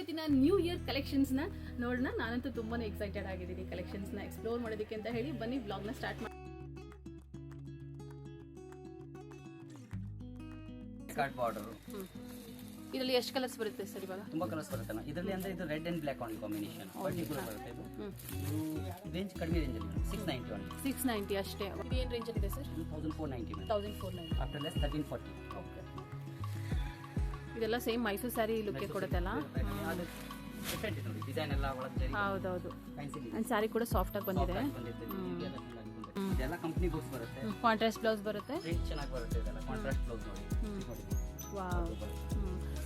ಇವತ್ತಿನ new year ಕಲೆಕ್ಷನ್ಸ್ನ ನೋಡೋಣ. ನಾನಂತೂ ತುಂಬಾನೇ ಎಕ್ಸೈಟೆಡ್ ಆಗಿದ್ದೀನಿ ನ ಎಕ್ಸ್ಪ್ಲೋರ್ ಮಾಡೋದಕ್ಕೆ ಅಂತ ಹೇಳಿ. ಬನ್ನಿ ಬ್ಲಾಗ್ನ ಸ್ಟಾರ್ಟ್ ಮಾಡಿ ಕಾರ್ಡ್ ಬಾರ್ಡರ್ ಇದರಲ್ಲಿ ಎಷ್ಟು ಕಲರ್ಸ್ ಬರುತ್ತೆ ಸರ್ ಇವಾಗ? ತುಂಬಾ ಕಲರ್ಸ್ ಬರುತ್ತೆ ಅಣ್ಣ. ಇದರಲ್ಲಿ ಅಂದ್ರೆ ಇದು red and black on combination particular ಬರುತ್ತೆ ಇದು. ಇದು ರೇಂಜ್ ಕಡಿಮೆ ರೇಂಜ್ ಅಲ್ಲಿ six ninety one six ninety ಅಷ್ಟೇ. ಇದು ಏನು ರೇಂಜಲ್ಲಿ ಇದೆ sir? Thousand four ninety thousand four ninety after less thirteen forty ಇದೆಲ್ಲ ಸೇಮ್ ಮೈಸೂರು ಸ್ಯಾರಿ ಲುಕ್ಕೆ ಕೊಡುತ್ತಲ್ಲ ಹೌದೌದು. ಆ್ಯಂಡ್ ಸ್ಯಾರಿ ಕೂಡ ಸಾಫ್ಟ್ ಆಗಿ ಬಂದಿದೆ. ಕಾಂಟ್ರಾಸ್ಟ್ ಬ್ಲೌಸ್ ಬರುತ್ತೆ.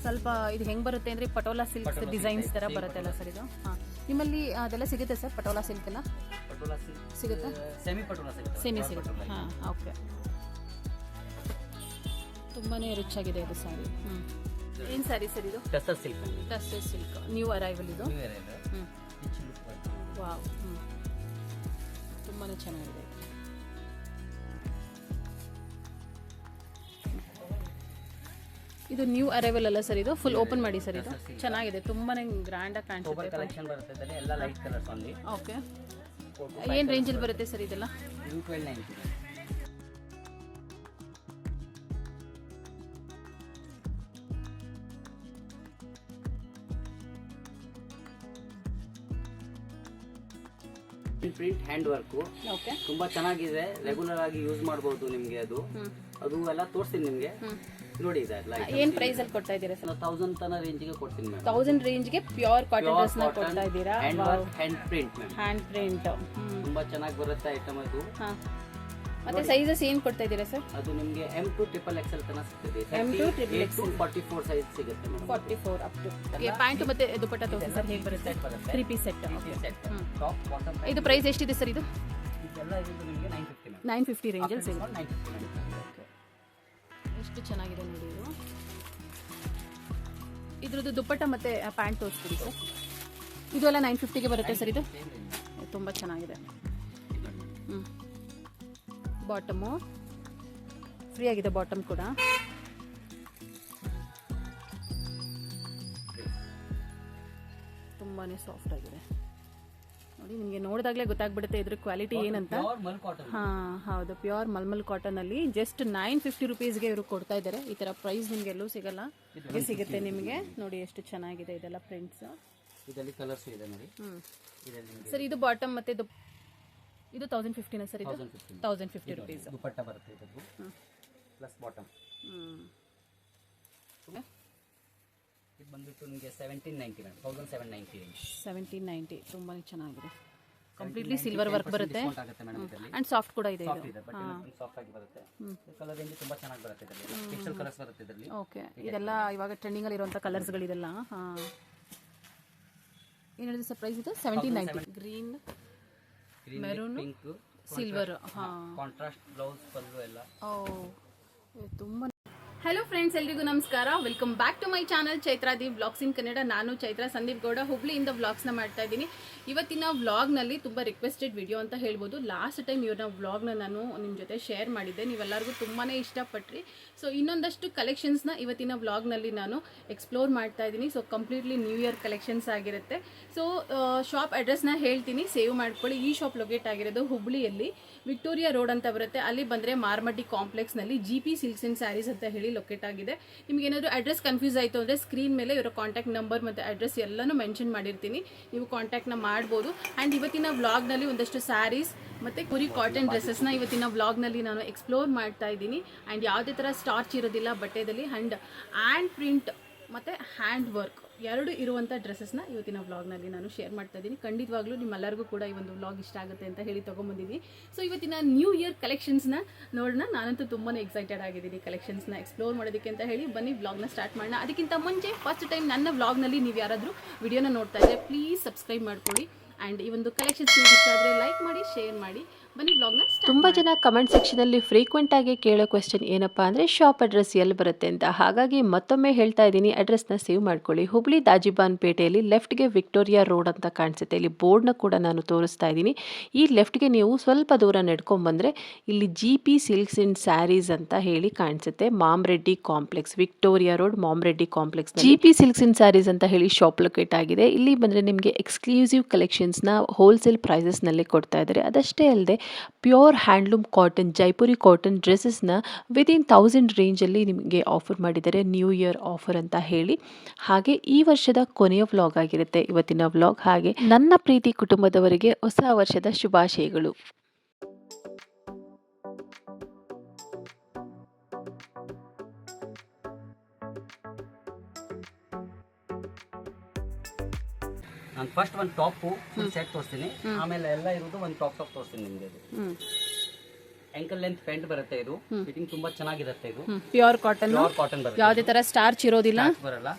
ಸ್ವಲ್ಪ ಇದು ಹೆಂಗ್ ಬರುತ್ತೆ ಅಂದ್ರೆ ಪಟೋಲಾ ಸಿಲ್ಕ್ ಡಿಸೈನ್ಸ್ ತರ ಬರುತ್ತೆ ಅಲ್ಲ ಸರ್ ಇದು? ಹಾಂ. ನಿಮ್ಮಲ್ಲಿ ಅದೆಲ್ಲ ಸಿಗುತ್ತೆ ಸರ್ ಪಟೋಲಾ ಸಿಲ್ಕ್ ಎಲ್ಲ? ಸಿಲ್ಕ್ ಸಿಗುತ್ತಾ? ಸೆಮಿ ಪಟೋಲಾ ಸಿಗುತ್ತೆ. ಸೆಮಿ ಪಟೋಲಾ. ಹಾಂ ಓಕೆ ತುಂಬಾನೇ ರಿಚ್ ಆಗಿದೆ ಇದು ಸ್ಯಾರಿ ಹ್ಞೂ ಏನು ಸ್ಯಾರಿ ಸರ್ ಇದು? Tussar silk tussar silk new arrival ಇದು? ನ್ಯೂ ಇಯರ್ ಇದೆ ಹ್ಞೂ ರಿಚ್ ಲುಕ್ ಬರುತ್ತೆ ವಾವ್ ಹ್ಞೂ ತುಂಬಾನೇ ಚೆನ್ನಾಗಿದೆ. ಇದು. ನ್ಯೂ ಅರೈವಲ್ ಅಲ್ಲ ಸರ್ ಇದು? ಫುಲ್ ಓಪನ್ ಮಾಡಿ ಸರ್ ಇದು? ಚೆನ್ನಾಗಿದೆ. ತುಂಬಾನೇ ಗ್ರ್ಯಾಂಡ್ ಆಗಿ ಸೋಬರ್ ಕಾಣಿಸುತ್ತೆ ಕಲೆಕ್ಷನ್ ಬರುತ್ತೆ ಎಲ್ಲ ಲೈಟ್ ಕಲರ್ಸ್ ಓನ್ಲಿ ಓಕೆ ಏನು ರೇಂಜಲ್ಲಿ ಬರುತ್ತೆ. ಸರ್ ಇದೆಲ್ಲ? ಇದು twelve ninety print hand work okay ತುಂಬಾ ಚೆನ್ನಾಗಿದೆ. ರೆಗ್ಯುಲರ್ ಆಗಿ ಯೂಸ್ ಮಾಡಬಹುದು ನಿಮ್ಗೆ ಅದು. ಅದು ಎಲ್ಲ ತೋರಿಸ್ತೀನಿ ನಿಮ್ಗೆ. ನೋಡಿ ಏನ್ ಏನು ಪ್ರೈಸಲ್ಲಿ ಕೊಡ್ತಾ ಇದ್ದೀರಾ ಸರ್? ತೌಸಂಡ್ ತನ ರೇಂಜಿಗೆ ಕೊಡ್ತೀನಿ ಮ್ಯಾಮ್ ತೌಸಂಡ್ ರೇಂಜ್ಗೆ ಪ್ಯೂರ್ ಕಾಟನ್ನ ಕೊಡ್ತಾ ಇದ್ದೀರಾ? Hand work hand print ma'am hand print ತುಂಬಾ ಚೆನ್ನಾಗಿ ಬರುತ್ತೆ ಐಟಮ್ ಅದು. ಮತ್ತೆ ಸೈಜಸ್ ಏನು ಕೊಡ್ತಾ ಇದ್ದೀರಾ ಸರ್ ಅದು ನಿಮಗೆ ಎಂ ಟು ಟ್ರಿಪಲ್ ಎಕ್ಸೆಲ್ ತನ ಸಿಗ್ತದೆ. M triple triple to forty four size ಸಿಗುತ್ತೆ madam forty four up to pant ಮತ್ತೆ ದುಪಟ್ಟ ತೋರಿಸಿ ಸರ್ ಹೇಗೆ ಬರುತ್ತೆ. Three piece set top bottom ಇದು ಪ್ರೈಸ್ ಎಷ್ಟಿದೆ ಸರ್ ಇದು? ಇದೆಲ್ಲ ಇದು ನಿಮಗೆ nine fifty range nine fifty ರೇಂಜಲ್ಲಿ ಸಿಗುತ್ತೆ ನೈನ್ ಫಿಫ್ಟಿ ಎಷ್ಟು ಚೆನ್ನಾಗಿದೆ ನೋಡಿ ಇದು. ಇದ್ರದ್ದು ದುಪ್ಪಟ್ಟ ಮತ್ತೆ ಪ್ಯಾಂಟ್ ತೋರಿಸ್ತೀನಿ ಸರ್ ಇದು ಎಲ್ಲ ನೈನ್ ಫಿಫ್ಟಿಗೆ ಬರುತ್ತೆ ಸರ್ ಇದು? ತುಂಬ ಚೆನ್ನಾಗಿದೆ. ಹ್ಞೂ ಬಾಟಮು. ಫ್ರೀ ಆಗಿದೆ ಬಾಟಮ್ ಕೂಡ. ತುಂಬಾ ಸಾಫ್ಟ್ ಆಗಿದೆ. ನೋಡಿ ನಿಮಗೆ ನೋಡಿದಾಗಲೇ ಗೊತ್ತಾಗ್ಬಿಡುತ್ತೆ ಇದ್ರ ಕ್ವಾಲಿಟಿ ಏನಂತ. ಹಾಂ ಹೌದು ಪ್ಯೂರ್ ಮಲ್ಮಲ್ ಕಾಟನ್ ಅಲ್ಲಿ ಜಸ್ಟ್ ನೈನ್ ಫಿಫ್ಟಿ ರುಪೀಸ್ಗೆ ಇವರು ಕೊಡ್ತಾ ಇದ್ದಾರೆ ಈ ತರ ಪ್ರೈಸ್ ನಿಮ್ಗೆ ಎಲ್ಲೂ ಸಿಗಲ್ಲ ಸಿಗುತ್ತೆ ನಿಮಗೆ. ನೋಡಿ ಎಷ್ಟು ಚೆನ್ನಾಗಿದೆ ಇದೆಲ್ಲ ಪ್ರಿಂಟ್ಸ್ ಇದರಲ್ಲಿ ಕಲರ್ಸ್ ಇದೆ ನೋಡಿ. ಸರ್ ಇದು ಬಾಟಮ್ ಮತ್ತೆ ಇದು ಇದು ತೌಸಂಡ್ ಫಿಫ್ಟಿನ ಸರ್ ಇದು? ತೌಸಂಡ್ ಫಿಫ್ಟಿ ರುಪೀಸ್ ದುಪಟ್ಟ ಬರುತ್ತೆ ಇದದ್ದು ಪ್ಲಸ್ ಬಾಟಮ್ ಇದು ಬಂದ್ಬಿಟ್ಟು ನಿಮಗೆ seventeen ninety ma'am thousand seven ninety seventeen ninety ತುಂಬಾನೇ ಚೆನ್ನಾಗಿದೆ. ಕಂಪ್ಲೀಟ್ಲಿ ಸಿಲ್ವರ್ ವರ್ಕ್ ಬರುತ್ತೆ. ಅಂಡ್ ಸಾಫ್ಟ್ ಕೂಡ ಇದೆ ಇದು. ಸಾಫ್ಟ್ ಆಗಿ ಬರುತ್ತೆ. ಕಲರ್ ರೇಂಜ್ ತುಂಬಾ ಚೆನ್ನಾಗಿ ಬರುತ್ತೆ ಇದರಲ್ಲಿ. ಕಲರ್ಸ್ ಬರುತ್ತೆ ಇದರಲ್ಲಿ. ಓಕೆ ಇದೆಲ್ಲ ಇವಾಗ ಟ್ರೆಂಡಿಂಗ್ ಅಲ್ಲಿ ಇರುವಂತ ಕಲರ್ಸ್ಗಳಿದೆಲ್ಲ ಹಾ. ಏನು ಹೇಳಿದ್ರೆ ಸರ್ ಪ್ರೈಸ್ ಇದು? Seventeen ninety green pink silver ಹಾ. ಕಾಂಟ್ರಾಸ್ಟ್ ಬ್ಲೌಸ್ ಪಲ್ಲು ಎಲ್ಲ. ಓ ತುಂಬ ಹಲೋ ಫ್ರೆಂಡ್ಸ್ ಎಲ್ರಿಗೂ ನಮಸ್ಕಾರ. Welcome back to my channel Chaitra the blogs in Kannada ನಾನು ಚೈತ್ರಾ ಸಂದೀಪ್ ಗೌಡ. ಹುಬ್ಳಿಯಿಂದ ವ್ಲಾಗ್ಸ್ನ ಮಾಡ್ತಾ ಇದ್ದೀನಿ. ಇವತ್ತಿನ ವ್ಲಾಗ್ನಲ್ಲಿ ತುಂಬ ರಿಕ್ವೆಸ್ಟೆಡ್ ವಿಡಿಯೋ ಅಂತ ಹೇಳ್ಬೋದು. ಲಾಸ್ಟ್ ಟೈಮ್ ಇವ್ರನ್ನ ವ್ಲಾಗ್ನ ನಾನು ನಿಮ್ಮ ಜೊತೆ ಶೇರ್ ಮಾಡಿದ್ದೆ. ನೀವೆಲ್ಲರಿಗೂ ತುಂಬಾ ಇಷ್ಟಪಟ್ರಿ. ಸೊ ಇನ್ನೊಂದಷ್ಟು ಕಲೆಕ್ಷನ್ಸ್ನ ಇವತ್ತಿನ ವ್ಲಾಗ್ನಲ್ಲಿ ನಾನು ಎಕ್ಸ್ಪ್ಲೋರ್ ಮಾಡ್ತಾ ಇದ್ದೀನಿ. So completely new year collections ಆಗಿರುತ್ತೆ. ಸೊ ಶಾಪ್ ಅಡ್ರೆಸ್ನ ಹೇಳ್ತೀನಿ. ಸೇವ್ ಮಾಡ್ಕೊಳ್ಳಿ. ಈ ಶಾಪ್ ಲೊಕೇಟ್ ಆಗಿರೋದು ಹುಬ್ಳಿಯಲ್ಲಿ ವಿಕ್ಟೋರಿಯಾ ರೋಡ್ ಅಂತ ಬರುತ್ತೆ. ಅಲ್ಲಿ ಬಂದರೆ ಮಾರ್ಮಟ್ಟಿ ಕಾಂಪ್ಲೆಕ್ಸ್ನಲ್ಲಿ G P silks in sarees ಅಂತ ಹೇಳಿ ಲೊಕೇಟ್ ಆಗಿದೆ. ನಿಮ್ಗೆ ಏನಾದರೂ ಅಡ್ರೆಸ್ ಕನ್ಫ್ಯೂಸ್ ಆಯಿತು ಅಂದರೆ ಸ್ಕ್ರೀನ್ ಮೇಲೆ ಇವರ ಕಾಂಟ್ಯಾಕ್ಟ್ ನಂಬರ್ ಮತ್ತು ಅಡ್ರೆಸ್ ಎಲ್ಲನೂ ಮೆನ್ಷನ್ ಮಾಡಿರ್ತೀನಿ. ನೀವು ಕಾಂಟ್ಯಾಕ್ಟ್ನ ಮಾಡ್ಬೋದು. ಆ್ಯಂಡ್ ಇವತ್ತಿನ ವ್ಲಾಗ್ನಲ್ಲಿ ಒಂದಷ್ಟು ಸ್ಯಾರೀಸ್ ಮತ್ತು ಕುರಿ ಕಾಟನ್ ಡ್ರೆಸ್ಸಸ್ನ ಇವತ್ತಿನ ವ್ಲಾಗ್ನಲ್ಲಿ ನಾನು ಎಕ್ಸ್ಪ್ಲೋರ್ ಮಾಡ್ತಾ ಇದ್ದೀನಿ. ಆ್ಯಂಡ್ ಯಾವುದೇ ಥರ ಸ್ಟಾರ್ಚ್ ಇರೋದಿಲ್ಲ ಬಟ್ಟೆದಲ್ಲಿ. ಆ್ಯಂಡ್ ಆ್ಯಂಡ್ ಪ್ರಿಂಟ್ ಮತ್ತು ಹ್ಯಾಂಡ್ ವರ್ಕ್ ಎರಡು ಇರುವಂಥ ಡ್ರೆಸ್ಸಸ್ನ ಇವತ್ತಿನ ವ್ಲಾಗ್ನಲ್ಲಿ ನಾನು ಶೇರ್ ಮಾಡ್ತಾ ಇದ್ದೀನಿ. ಖಂಡಿತವಾಗ್ಲೂ ನಿಮ್ಮೆಲ್ಲರಿಗೂ ಕೂಡ ಈ ಒಂದು ವ್ಲಾಗ್ ಇಷ್ಟ ಆಗುತ್ತೆ ಅಂತ ಹೇಳಿ ತೊಗೊಂಬಂದಿದ್ದೀನಿ ಸೊ ಇವತ್ತಿನ ನ್ಯೂ ಇಯರ್ ಕಲೆಕ್ಷನ್ಸ್ನ ನೋಡೋಣ. ನಾನಂತೂ ತುಂಬಾ ಎಕ್ಸೈಟೆಡ್ ಆಗಿದ್ದೀನಿ ಕಲೆಕ್ಷನ್ಸ್ನ ಎಕ್ಸ್ಪ್ಲೋರ್ ಮಾಡೋದಕ್ಕೆ ಅಂತ ಹೇಳಿ. ಬನ್ನಿ ವ್ಲಾಗ್ನ ಸ್ಟಾರ್ಟ್ ಮಾಡೋಣ. ಅದಕ್ಕಿಂತ ಮುಂಚೆ ಫಸ್ಟ್ ಟೈಮ್ ನನ್ನ ವ್ಲಾಗ್ನಲ್ಲಿ ನೀವು ಯಾರಾದರೂ ವಿಡಿಯೋನ ನೋಡ್ತಾ ಇದ್ದರೆ ಪ್ಲೀಸ್ ಸಬ್ಸ್ಕ್ರೈಬ್ ಮಾಡ್ಕೊಳ್ಳಿ. ಆ್ಯಂಡ್ ಈ ಒಂದು ಕಲೆಕ್ಷನ್ಸ್ ಇಷ್ಟ ಆದರೆ ಲೈಕ್ ಮಾಡಿ ಶೇರ್ ಮಾಡಿ. ಬನ್ನಿ ತುಂಬ ಜನ ಕಮೆಂಟ್ ಸೆಕ್ಷನಲ್ಲಿ ಫ್ರೀಕ್ವೆಂಟ್ ಆಗಿ ಕೇಳೋ ಕ್ವೆಶನ್ ಏನಪ್ಪ ಅಂದರೆ ಶಾಪ್ ಅಡ್ರೆಸ್ ಎಲ್ಲಿ ಬರುತ್ತೆ ಅಂತ. ಹಾಗಾಗಿ ಮತ್ತೊಮ್ಮೆ ಹೇಳ್ತಾ ಇದ್ದೀನಿ ಅಡ್ರೆಸ್ನ ಸೇವ್ ಮಾಡ್ಕೊಳ್ಳಿ. ಹುಬ್ಳಿ ದಾಜಿಬಾನ್ ಪೇಟೆಯಲ್ಲಿ ಲೆಫ್ಟ್ಗೆ ವಿಕ್ಟೋರಿಯಾ ರೋಡ್ ಅಂತ ಕಾಣಿಸುತ್ತೆ. ಇಲ್ಲಿ ಬೋರ್ಡ್ನ ಕೂಡ ನಾನು ತೋರಿಸ್ತಾ ಇದ್ದೀನಿ. ಈ ಲೆಫ್ಟ್ಗೆ ನೀವು ಸ್ವಲ್ಪ ದೂರ ನಡ್ಕೊಂಬಂದರೆ ಇಲ್ಲಿ G P silks in sarees ಅಂತ ಹೇಳಿ ಕಾಣಿಸುತ್ತೆ. Mamreddy complex Victoria road Mamreddy complex G P silks in sarees ಅಂತ ಹೇಳಿ ಶಾಪ್ ಲೊಕೇಟ್ ಆಗಿದೆ. ಇಲ್ಲಿ ಬಂದರೆ ನಿಮಗೆ ಎಕ್ಸ್ಕ್ಲೂಸಿವ್ ಕಲೆಕ್ಷನ್ಸ್ನ ಹೋಲ್ಸೇಲ್ ಪ್ರೈಸಸ್ನಲ್ಲಿ ಕೊಡ್ತಾ ಇದ್ದಾರೆ. ಅದಷ್ಟೇ ಅಲ್ಲದೆ pure handloom cotton, Jaipuri cotton ಡ್ರೆಸ್ಸಸ್ನ within thousand ರೇಂಜಲ್ಲಿ ನಿಮಗೆ ಆಫರ್ ಮಾಡಿದ್ದಾರೆ. ನ್ಯೂ ಇಯರ್ ಆಫರ್ ಅಂತ ಹೇಳಿ. ಹಾಗೆ ಈ ವರ್ಷದ ಕೊನೆಯ ವ್ಲಾಗ್ ಆಗಿರುತ್ತೆ ಇವತ್ತಿನ ವ್ಲಾಗ್ ಹಾಗೆ ನನ್ನ ಪ್ರೀತಿ ಕುಟುಂಬದವರಿಗೆ ಹೊಸ ವರ್ಷದ ಶುಭಾಶಯಗಳು. ನಾನು ಫಸ್ಟ್ ಒಂದು ಟಾಪು ಫುಲ್ ಸೆಟ್ ತೋರಿಸ್ತೀನಿ. ಆಮೇಲೆ ಎಲ್ಲ ಇರೋದು ಒಂದು ಟಾಪ್ ಟಾಪ್ ತೋರಿಸ್ತೀನಿ ನಿಮಗೆ ಇದು. ಆಂಕಲ್ ಲೆಂತ್ ಪ್ಯಾಂಟ್ ಬರುತ್ತೆ ಇದು. ಫಿಟ್ಟಿಂಗ್ ತುಂಬಾ ಚೆನ್ನಾಗಿರುತ್ತೆ ಇದು. ಪ್ಯೂರ್ ಕಾಟನ್ ಪ್ಯೂರ್ ಕಾಟನ್ ಬರುತ್ತೆ ಯಾವುದೇ ತರ ಸ್ಟಾರ್ಚ್ ಇರೋದಿಲ್ಲ? ಬರಲ್ಲ.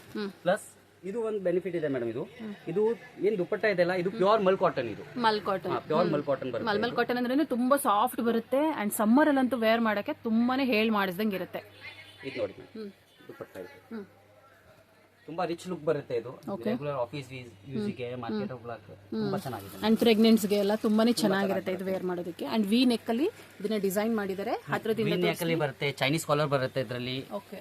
ಪ್ಲಸ್ ಇದು ಒಂದು ಬೆನಿಫಿಟ್ ಇದೆ ಮೇಡಮ್ ಇದು. ಇದು ಏನ್ ದುಪ್ಪಟ್ಟ ಇದೆಲ್ಲ ಇದು ಪ್ಯೂರ್ ಮಲ್ ಕಾಟನ್ ಇದು. ಮಲ್ ಕಾಟನ್ ಪ್ಯೂರ್ ಮಲ್ ಕಾಟನ್ ಬರುತ್ತೆ ಮಲ್ ಮಲ್ ಕಾಟನ್ ಅಂದ್ರೆ ತುಂಬಾ ಸಾಫ್ಟ್ ಬರುತ್ತೆ ಅಂಡ್ ಸಮ್ಮರ್ ಅಲ್ಲಂತೂ ವೇರ್ ಮಾಡಕ್ಕೆ ತುಂಬಾನೇ ಹೇಳ್ ಮಾಡಿಸ್ದಂಗೆ ಇರುತ್ತೆ. ಇದು ನೋಡಿ ದುಪ್ಪಟ್ಟ ಇದು. ತುಂಬಾ ರಿಚ್ ಲುಕ್ ಬರುತ್ತೆ ಇದು. ರೆಗ್ಯುಲರ್ ಆಫೀಸ್ ಯೂಸಿಗೆ ಮಾರ್ಕೆಟ್ ಹೋಗ್ಲಾಕ್ ತುಂಬಾ ಚೆನ್ನಾಗಿದೆ. ಅಂಡ್ ಪ್ರೆಗ್ನೆಂಟ್ಸ್ಗೆ ಎಲ್ಲ ತುಂಬಾನೇ ಚೆನ್ನಾಗಿರುತ್ತೆ ಇದು ವೇರ್ ಮಾಡೋದಕ್ಕೆ. ಅಂಡ್ ವಿ ನೆಕ್ ಅಲ್ಲಿ ಇದನ್ನ ಡಿಸೈನ್ ಮಾಡಿದ್ದಾರೆ. ಹತ್ರದಿಂದ ವಿ ನೆಕ್ ಅಲ್ಲಿ ಬರುತ್ತೆ ಚೈನೀಸ್ ಕಾಲರ್ ಬರುತ್ತೆ ಇದರಲ್ಲಿ.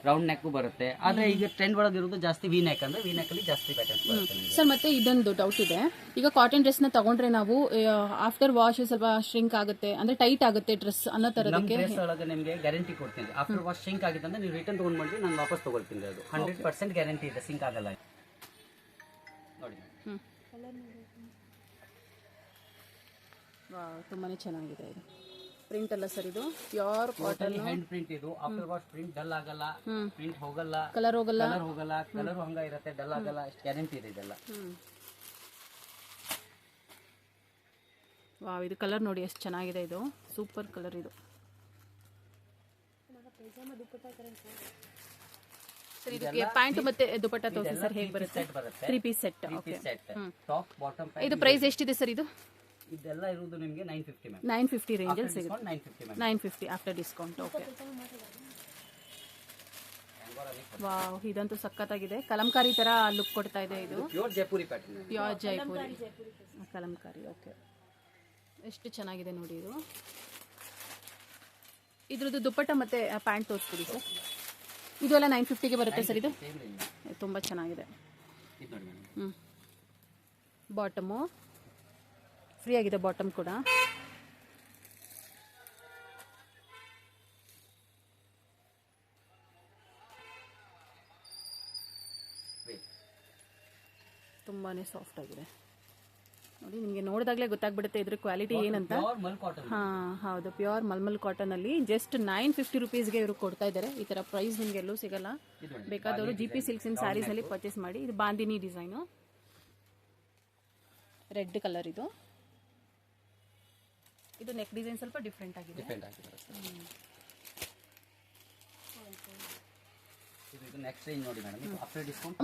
ರೌಂಡ್ ನೆಕ್ ಬರುತ್ತೆ. ಆದ್ರೆ ಈಗ ಟ್ರೆಂಡ್ ಒಳಗೆ ಇರೋದು ಜಾಸ್ತಿ ವಿ ನೆಕ್ ಅಂದ್ರೆ ವಿ ನೆಕ್ ಅಲ್ಲಿ ಜಾಸ್ತಿ ಪ್ಯಾಟರ್ನ್ಸ್ ಬರುತ್ತೆ ಸರ್ ಮತ್ತೆ ಇದೊಂದು ಡೌಟ್ ಇದೆ. ಈಗ ಕಾಟನ್ ಡ್ರೆಸ್ನ ತಗೊಂಡ್ರೆ ನಾವು ಆಫ್ಟರ್ ವಾಶ್ ಸ್ವಲ್ಪ ಶ್ರಿಂಕ್ ಆಗುತ್ತೆ ಅಂದ್ರೆ ಟೈಟ್ ಆಗುತ್ತೆ ಡ್ರೆಸ್ ಅನ್ನೋ ತರದಕ್ಕೆ ಡ್ರೆಸ್ ಒಳಗೆ ನಿಮಗೆ ಗ್ಯಾರಂಟಿ ಕೊಡ್ತೀನಿ. ಆಫ್ಟರ್ ವಾಶ್ ಶ್ರಿಂಕ್ ಆಗಿದೆ ಅಂದ್ರೆ ನೀವು ರಿಟರ್ನ್ ತಗೊಂಡ್ ಮಾಡಿ ನಾನು ವಾಪಸ್ ತಗೊಳ್ತೀನಿ ಅದು. ಹಂಡ್ರೆಡ್ ಪರ್ಸೆಂಟ್ ಗ್ಯಾರಂಟಿ ಇದೆ. ಸಿಂಕ್ ಆಗಲ್ಲ. ನೋಡಿ. ತುಂಬಾನೇ ಚೆನ್ನಾಗಿದೆ ಇದು. ಪ್ರಿಂಟ್ ಅಲ್ಲ ಸರ್ ಇದು? ಪ್ಯೂರ್ ಕಾಟನ್ ಹ್ಯಾಂಡ್ ಪ್ರಿಂಟ್ ಇದು. ಆಫ್ಟರ್ ವಾಶ್ ಪ್ರಿಂಟ್ ಡಲ್ ಆಗಲ್ಲ. ಪ್ರಿಂಟ್ ಹೋಗಲ್ಲ. ಕಲರ್ ಹೋಗಲ್ಲ? ಕಲರ್ ಹೋಗಲ್ಲ. ಕಲರ್ ಹಂಗ ಇರುತ್ತೆ ಡಲ್ ಆಗಲ್ಲ. ಅಷ್ಟು ಗ್ಯಾರಂಟಿ ಇದೆ ಇದೆಲ್ಲ. ವಾವ್ ಇದು ಕಲರ್ ನೋಡಿ ಎಷ್ಟು ಚೆನ್ನಾಗಿದೆ ಇದು. ಸೂಪರ್ ಕಲರ್ ಇದು. ಸರ್ ಇದಕ್ಕೆ ಪ್ಯಾಂಟ್ ಮತ್ತೆ ದುಪಟ್ಟ ತೋರಿಸಿ ಸರ್ ಹೇಗೆ ಬರುತ್ತೆ? Three piece set okay set top bottom ಇದು ಪ್ರೈಸ್ ಎಷ್ಟಿದೆ ಸರ್ ಇದು? ಇದೆಲ್ಲ ಇರುವುದು ನಿಮಗೆ nine fifty ma'am nine fifty range ಸಿಗುತ್ತೆ. Nine fifty ma'am nine fifty after discount okay wow ಇದಂತೂ ಸಖತ್ತಾಗಿದೆ. ಕಲಂಕಾರಿ ತರ ಲುಕ್ ಕೊಡ್ತಾ ಇದೆ ಇದು. Pure Jaipuri pattern pure Jaipuri kalamkari okay ಎಷ್ಟು ಚೆನ್ನಾಗಿದೆ ನೋಡಿ ಇದು. ಇದ್ರದ್ದು ದುಪ್ಪಟ್ಟ ಮತ್ತೆ ಪ್ಯಾಂಟ್ ತೋರಿಸ್ತೀರಿ ಸರ್ ಇದು ಎಲ್ಲ ನೈನ್ ಫಿಫ್ಟಿಗೆ ಬರುತ್ತೆ ಸರ್ ಇದು? ತುಂಬ ಚೆನ್ನಾಗಿದೆ. ಹ್ಞೂ ಬಾಟಮು ಫ್ರೀ ಆಗಿದೆ ಬಾಟಮ್ ಕೂಡ. ತುಂಬಾ ಸಾಫ್ಟ್ ಆಗಿದೆ. ನೋಡಿ ನಿಮಗೆ ನೋಡಿದಾಗಲೇ ಗೊತ್ತಾಗ್ಬಿಡುತ್ತೆ ಇದ್ರ ಕ್ವಾಲಿಟಿ ಏನಂತ. ಹಾ ಕಾಟನ್ ಹೌದು ಪ್ಯೂರ್ ಮಲ್ಮಲ್ ಕಾಟನಲ್ಲಿ ಜಸ್ಟ್ ನೈನ್ ಫಿಫ್ಟಿ ರುಪೀಸ್ಗೆ ಇವರು ಕೊಡ್ತಾ ಇದ್ದಾರೆ ಈ ಥರ ಪ್ರೈಸ್ ನಿಮ್ಗೆ ಎಲ್ಲೂ ಸಿಗಲ್ಲ. ಬೇಕಾದವರು ಜಿ ಪಿ ಸಿಲ್ಕ್ಸಿನ ಸ್ಯಾರೀಸಲ್ಲಿ ಪರ್ಚೇಸ್ ಮಾಡಿ. ಇದು ಬಾಂದಿನಿ ಡಿಸೈನು ರೆಡ್ ಕಲರ್ ಇದು. ಇದು ನೆಕ್ ಡಿಸೈನ್ ಸ್ವಲ್ಪ ಡಿಫ್ರೆಂಟ್ ಆಗಿದೆ ಡಿಪೆಂಡ್ ಆಗಿರುತ್ತೆ ಇದು ಇದು ನೆಕ್ಸ್ಟ್ ರೇಂಜ್ ನೋಡಿ ಮೇಡಮ್ ಇದು ಆಫ್ಟರ್ ಡಿಸ್ಕೌಂಟ್